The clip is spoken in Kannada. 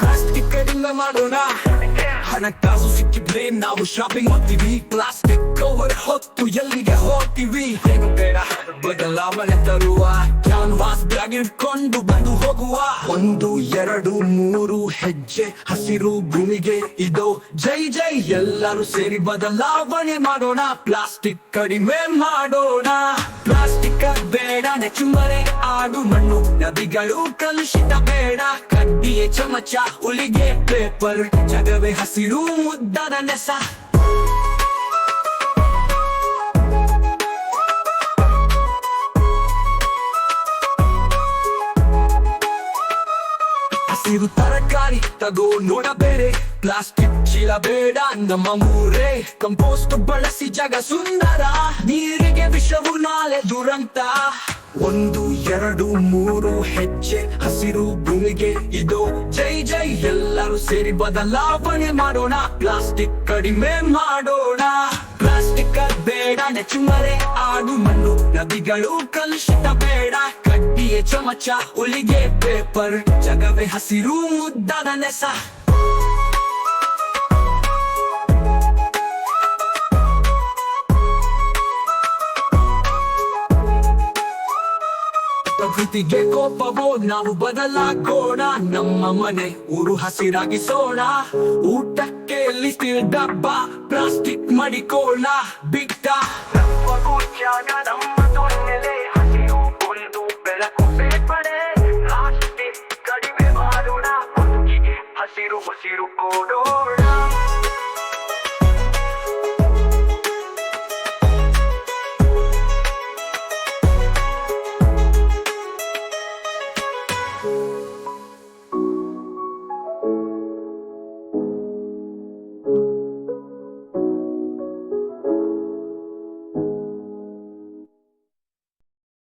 ಪ್ಲಾಸ್ಟಿಕ್ ಕಡಿಮೆ ಮಾಡೋಣ ಹಣಕಾಸು ಸಿಕ್ಕಿದ್ರೆ ನಾವು ಶಾಪಿಂಗ್ ಹೋಗ್ತೀವಿ ಪ್ಲಾಸ್ಟಿಕ್ ಕವರ್ ಹೊತ್ತು ಎಲ್ಲಿಗೆ ಹೋಗ್ತೀವಿ? ಬೇಡ, ಬದಲಾವಣೆ ತರುವ ಕ್ಯಾನ್ವಾಸ್ ಬ್ಯಾಗ್ ಇಟ್ಕೊಂಡು ಬಂದು ಹೋಗುವ. ಒಂದು, ಎರಡು, ಮೂರು ಹೆಜ್ಜೆ ಹಸಿರು ಭೂಮಿಗೆ ಇದು ಜೈ ಜೈ. ಎಲ್ಲರೂ ಸೇರಿ ಬದಲಾವಣೆ ಮಾಡೋಣ. ಪ್ಲಾಸ್ಟಿಕ್ ಕಡಿಮೆ ಮಾಡೋಣ. ಪ್ಲಾಸ್ಟಿಕ್ ಬೇಡ ನೆಚ್ಚುಮರೆ ಆಡು ಮಣ್ಣು, ನದಿಗಳು ಕಲುಷಿತ ಬೇಡ. ಕಡ್ಡಿಯ ಚಮಚ ಉಳಿಗೆ ಪೇಪರ್ ಜಗವೇ ಹಸಿರು ಮುದ್ದದ ನೆಸ. ಹಸಿರು ತರಕಾರಿ ತಗೋ ನೋಡಬೇರೆ ಪ್ಲಾಸ್ಟಿಕ್ ಚೀಲ ಬೇಡ, ನಮ್ಮ ಮೂರೇ ಕಂಪೋಸ್ಟ್ ಬಳಸಿ ಜಗ ಸುಂದರ. ನೀರಿಗೆ ವಿಷವು ನಾಳೆ ದುರಂತ. ಒಂದು, ಎರಡು, ಮೂರು ಹೆಜ್ಜೆ, ಹಸಿರು ಭೂಮಿಗೆ ಇದು. ಜೈ ಜೈ, ಎಲ್ಲರೂ ಸೇರಿ ಬದಲಾವಣೆ ಮಾಡೋಣ. ಪ್ಲಾಸ್ಟಿಕ್ ಕಡಿಮೆ ಮಾಡೋಣ. ಪ್ಲಾಸ್ಟಿಕ್ ಬೇಡ, ನೆಚ್ಚುಮರೆ, ಆಡು ಮಣ್ಣು, ನದಿಗಳು ಕಲುಷಿತ ಬೇಡ. ಕಡ್ಡಿಯ ಚಮಚ ಉಳಿಗೆ ಪೇಪರ್ ಜಗವೇ ಹಸಿರು ಮುದ್ದದ ನೆಸ. ಪ್ರಕೃತಿಗೆ ಕೋಪವೋ ನಾವು ಬದಲಾಗೋಣ. ನಮ್ಮ ಮನೆ ಊರು ಹಸಿರಾಗಿಸೋಣ ಊಟಕ್ಕೆ ಲಿಸ್ಟಿಲ್ ಡಬ್ಬ, ಪ್ಲಾಸ್ಟಿಕ್ ಮಡಿಕೋಣ. ಬಿಟ್ಟ ಹಸಿರು ಹಸಿರು ಕೊಡೋಣ.